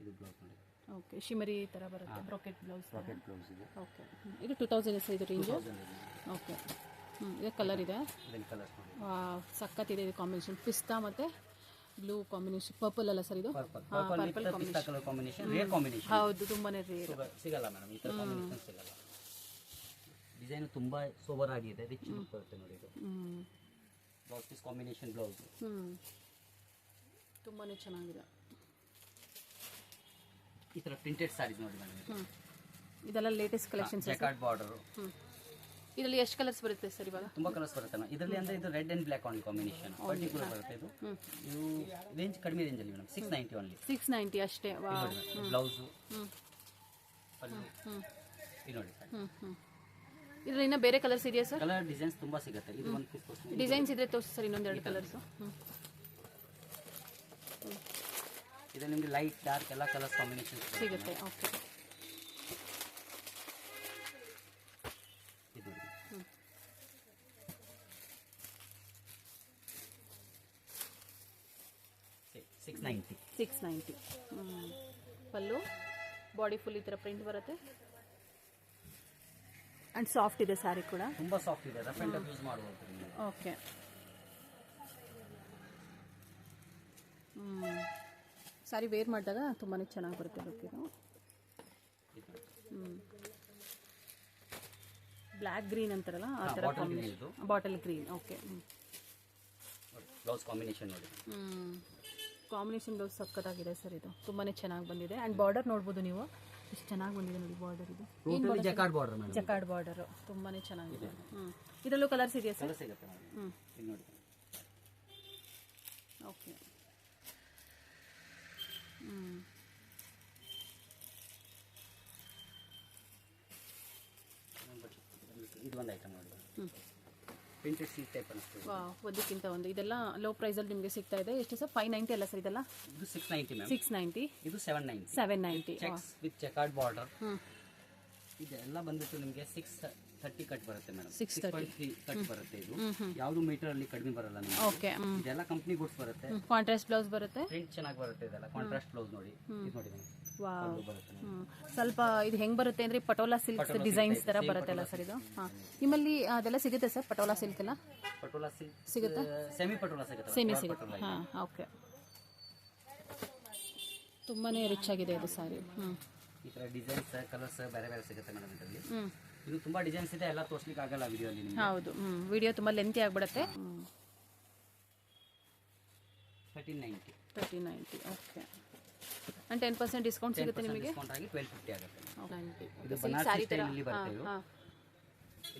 ಇದು ಬ್ಲೌಸ್ ನೋಡಿ. ಓಕೆ ಶಿಮರಿ ಥರ ಬರುತ್ತೆ ಬ್ರೊಕೆಟ್ ಬ್ಲೌಸ್ ರಾಕೆಟ್ ಬ್ಲೌಸ್ ಇದೆ. ಓಕೆ ಇದು ಟೂ ತೌಸಂಡ್ ಎಸ್ ಇದು ರೇಂಜು ಓಕೆ ಹ್ಞೂ ಇದು. ಕಲರ್ ಇದೆ ಕಲರ್ಸ್ ನೋಡಿ. ಸಖತ್ತಿದೆ ಇದು ಕಾಂಬಿನೇಷನ್ ಪಿಸ್ತಾ ಮತ್ತು ಬ್ಲೂ ಕಾಂಬಿನೇಷನ್ ಪರ್ಪಲ್ ಅಲ್ಲ ಸರ್ ಇದು? Purple colour combination rare combination ಹೌದು ತುಂಬಾನೇ ರೇರ್ ಸಿಗಲ್ಲ ಮೇಡಮ್ ಈ ತರ ಕಾಂಬಿನೇಷನ್ ಸಿಗಲ್ಲ. ಡಿಸೈನ್ ತುಂಬಾ ಸೋಬರ್ ಆಗಿದೆ ರಿಚ್ ಲುಕ್ ಬರುತ್ತೆ ನೋಡಿ ಇದು. ಬ್ಲೌಸ್ ಪೀಸ್ ಕಾಂಬಿನೇಷನ್ ಬ್ಲೌಸ್ ಹ್ಞೂ ತುಂಬಾ ಚೆನ್ನಾಗಿದೆ. ಈ ಥರ ಪ್ರಿಂಟೆಡ್ ಸ್ಯಾರೀಸ್ ನೋಡಿ ಮೇಡಮ್ ಹ್ಞೂ ಇದೆಲ್ಲ ಲೇಟೆಸ್ಟ್ ಕಲೆಕ್ಷನ್ಸ್ ರೆಕಾರ್ಡ್ ಬಾರ್ಡರ್ ಹ್ಞೂ ಇದರಲ್ಲಿ ಎಷ್ಟು ಕಲರ್ಸ್ ಬರುತ್ತೆ ಸರ್ ಇವಾಗ? ತುಂಬಾ ಕಲರ್ಸ್ ಬರುತ್ತೆ ಮೇಡಮ್ ಇದರಲ್ಲಿ ಅಂದ್ರೆ ಇದು red and black on combination particular ಬರುತ್ತೆ ಇದು. ಇದು ರೇಂಜ್ ಕಡಿಮೆ ರೇಂಜ್ ಅಲ್ಲಿ madam six ninety only six ninety ಅಷ್ಟೇ. ವಾ ಬ್ಲೌಸು ಹ್ಞೂ ನೋಡಿ ಹ್ಞೂ ಹ್ಞೂ ನೋಡಿ ಇದರಲ್ಲಿ ಇನ್ನೂ ಬೇರೆ ಕಲರ್ಸ್ ಇದೆಯಾ ಸರ್ ಕಲರ್ ಡಿಸೈನ್ಸ್ ತುಂಬಾ ಸಿಗುತ್ತೆ. ಇದು ಒಂದು ಪೀಸ್ ತೋರಿಸ್ತೀನಿ ಡಿಸೈನ್ಸ್ ಇದ್ರೆ ತೋರಿಸಿ ಸರ್ ಇನ್ನೊಂದೆರಡು ಕಲರ್ಸು ಇದರಲ್ಲಿ ನಿಮಗೆ ಲೈಟ್ ಡಾರ್ಕ್ ಎಲ್ಲ ಕಲರ್ ಕಾಂಬಿನೇಷನ್ ಸಿಗುತ್ತೆ. ಓಕೆ ಇದು. Six ninety six ninety pallu body full ಈ ಥರ ಪ್ರಿಂಟ್ ಬರುತ್ತೆ? ಆ್ಯಂಡ್ ಸಾಫ್ಟ್ ಇದೆ ಸ್ಯಾರಿ ಕೂಡ? ತುಂಬಾ ಸಾಫ್ಟ್ ಇದೆ. ರಫ್ ಅಂಡ್ ಟಫ್ ಯೂಸ್ ಮಾಡ್ಬೋದು ನೀವು ಓಕೆ ಸಾರಿ ವೇರ್ ಮಾಡಿದಾಗ ತುಂಬಾ ಚೆನ್ನಾಗಿ ಬರುತ್ತೆ ಇದು. ನೋಡಿ. ಬ್ಲ್ಯಾಕ್ ಗ್ರೀನ್ ಅಂತಾರಲ್ಲ ಆ ತರ ಥರ. Bottle green okay blouse combination ನೋಡಿ. ಕಾಂಬಿನೇಷನ್ ಬ್ಲೌಸ್ ಸಕ್ಕತ್ತಾಗಿದೆ ಸರ್ ಇದು. ತುಂಬಾ ಚೆನ್ನಾಗಿ ಬಂದಿದೆ. ಆ್ಯಂಡ್ ಬಾರ್ಡರ್ ನೋಡ್ಬೋದು ನೀವು. ಎಷ್ಟು ಚೆನ್ನಾಗಿ ಬಂದಿದೆ ನೋಡಿ ಬಾರ್ಡರ್ ಇದು. Totally jacquard border madam. Jacquard border ತುಂಬಾ ಚೆನ್ನಾಗಿದೆ. ಹ್ಞೂ ಇದರಲ್ಲೂ ಕಲರ್ಸ್ ಇದೆಯಾ ಸರ್? ಸಿಗುತ್ತೆ ಮೇಡಮ್ ಹ್ಞೂ ನೋಡಿ. ಓಕೆ ಹ್ಞೂ ಇದು ಒಂದು ಐಟಮ್ ನೋಡಿ. ಹ್ಞೂ ಪ್ರಿಂಟೆಡ್ ಸೀಟ್ ಟೈಪ್ ಅನಿಸ್ತದೆ. ಒಂದಕ್ಕಿಂತ ಒಂದು. ಇದೆಲ್ಲ ಲೋ ಪ್ರೈಸಲ್ಲಿ ನಿಮಗೆ ಸಿಗ್ತಾ ಇದೆ. ಎಷ್ಟು ಸರ್? ಫೈವ್ ನೈಂಟಿ ಅಲ್ಲ ಸರ್ ಇದೆಲ್ಲ? ಇದು six ninety ma'am six ninety ಇದು seven ninety seven ninety checks with jacquard border ಇದೆಲ್ಲ ಬಂದ್ಬಿಟ್ಟು ನಿಮಗೆ ಸಿಕ್ಸ್ ಥರ್ಟಿ ಕಟ್ ಬರುತ್ತೆ ಮೇಡಮ್ 630. ತ್ರೀ ಕಟ್ ಬರುತ್ತೆ ಇದು. ಯಾವುದು ಮೀಟರ್ ಅಲ್ಲಿ ಕಡಿಮೆ ಬರಲ್ಲ ನಿಮಗೆ. ಓಕೆ ಇದೆಲ್ಲ ಕಂಪ್ನಿ ಗುಡ್ಸ್ ಬರುತ್ತೆ. ಕಾಂಟ್ರಾಸ್ಟ್ ಬ್ಲೌಸ್ ಬರುತ್ತೆ. ಪ್ರಿಂಟ್ ಚೆನ್ನಾಗಿ ಬರುತ್ತೆ ಇದೆಲ್ಲ ಕಾಂಟ್ರಾಸ್ಟ್ ಬ್ಲೌಸ್ ನೋಡಿ. ಇದು ನೋಡಿ. ವಾವ್. ಹ್ಮ್. ಸ್ವಲ್ಪ ಇದು ಹೆಂಗ್ ಬರುತ್ತೆ ಅಂದ್ರೆ ಪಟೋಲಾ ಸಿಲ್ಕ್ ಡಿಸೈನ್ಸ್ ತರ ಬರುತ್ತೆ ಅಲ್ಲ ಸರ್ ಇದು? ಹಾ. ನಿಮ್ಮಲ್ಲಿ ಅದೆಲ್ಲ ಸಿಗುತ್ತೆ ಸರ್ ಪಟೋಲಾ ಸಿಲ್ಕ್ ಎಲ್ಲ? ಪಟೋಲಾ ಸಿಲ್ಕ್ ಸಿಗುತ್ತಾ? ಸೆಮಿ ಪಟೋಲಾ ಸಿಗುತ್ತೆ ಸೇಮಿ ಸಿಗುತ್ತೆ. ಹಾ ಓಕೆ. ತುಂಬಾನೇ ರಿಚ್ ಆಗಿದೆ ಅದು ಸಾರಿ. ಹ್ಮ್. ಈ ತರ ಡಿಸೈನ್ಸ್ ಕಲರ್ಸ್ ಬೇರೆ ಬೇರೆ ಸಿಗುತ್ತೆ ಮೇಡಮ್ ಇದರಲ್ಲಿ. ಹ್ಮ್. ಇದು ತುಂಬಾ ಡಿಸೈನ್ಸ್ ಇದೆ ಎಲ್ಲ ತೋರಿಸ್ಲಿಕ್ಕೆ ಆಗಲ್ಲ ವಿಡಿಯೋಲಿ ನಿಮಗೆ. ಹೌದು ಹ್ಮ್. ವಿಡಿಯೋ ತುಂಬಾ ಲೆಂತಿ ಆಗ್ಬಿಡತ್ತೆ. Thirteen ninety thirty ninety okay. And ten percent discount ಸಿಗುತ್ತೆ ನಿಮಗೆ? ಡಿಸ್ಕೌಂಟ್ ಆಗಿ ಟ್ವೆಲ್ ಫಿಫ್ಟಿ ಆಗುತ್ತೆ. ಇದು ಬನಾರಸಿ ಸ್ಟೈಲಲ್ಲಿ ಬರುತ್ತೆ ಇದು.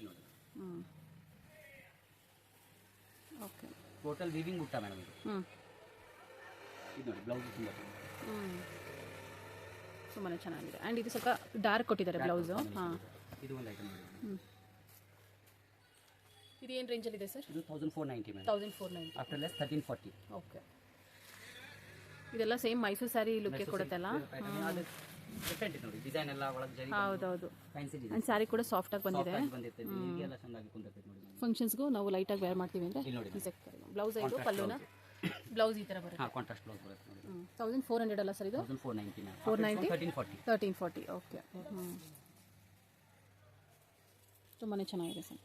ನೋಡಿ. ಓಕೆ ಟೋಟಲ್ ವಿವಿಂಗ್ ಊಟ ಮೇಡಮ್ ಇದು? ಹ್ಮ್. ಇದು ನೋಡಿ ಬ್ಲೌಸ್ ತುಂಬ ಹ್ಮ್. ತುಂಬಾ ಚೆನ್ನಾಗಿದೆ. ಆ್ಯಂಡ್ ಇದು ಸ್ವಲ್ಪ ಡಾರ್ಕ್ ಕೊಟ್ಟಿದ್ದಾರೆ ಬ್ಲೌಸ್ ಹಾಂ. ಇದು ಒಂದು ಐಟಮ್. ಇದು ಏನು ರೇಂಜಲ್ಲಿದೆ ಸರ್ ಇದು thousand four ninety madam thousand four ninety after less thirteen forty okay ಇದೆಲ್ಲ ಸೇಮ್ ಮೈಸೂರು ಸ್ಯಾರಿ ಲುಕ್ಕೆ ಕೊಡುತ್ತಲ್ಲ ಡಿಫ್ರೆಂಟ್ ನೋಡಿ. ಡಿಸೈನ್ ಎಲ್ಲ ಒಳಗೆ ಜರಿ ಹೌದೌದು. ಫ್ಯಾನ್ಸಿ ಡಿಸೈನ್ ಆ್ಯಂಡ್ ಸ್ಯಾರಿ ಕೂಡ ಸಾಫ್ಟ್ ಆಗಿ ಬಂದಿದೆ. ಚೆಂದಾಗಿ ನೋಡಿ. ಫಂಕ್ಷನ್ಸ್ಗೂ ನಾವು ಲೈಟ್ ಆಗಿ ವೇರ್ ಮಾಡ್ತೀವಿ ಅಂದ್ರೆ ಬ್ಲೌಸ್ ಇದು ಪಲ್ಲುನ? ಬ್ಲೌಸ್ ಈ ತರ ಬರುತ್ತೆ. ಹಾಂ ಕಾಂಟ್ರಾಸ್ಟ್ ಬ್ಲೌಸ್ ಬರುತ್ತೆ ನೋಡಿ. ಅಲ್ಲ ಸರ್ ಇದು? Thousand four ninety ma'am 490? Thirteen forty thirteen forty okay ತುಂಬಾನೇ ತುಂಬಾ ಚೆನ್ನಾಗಿದೆ ಸರ್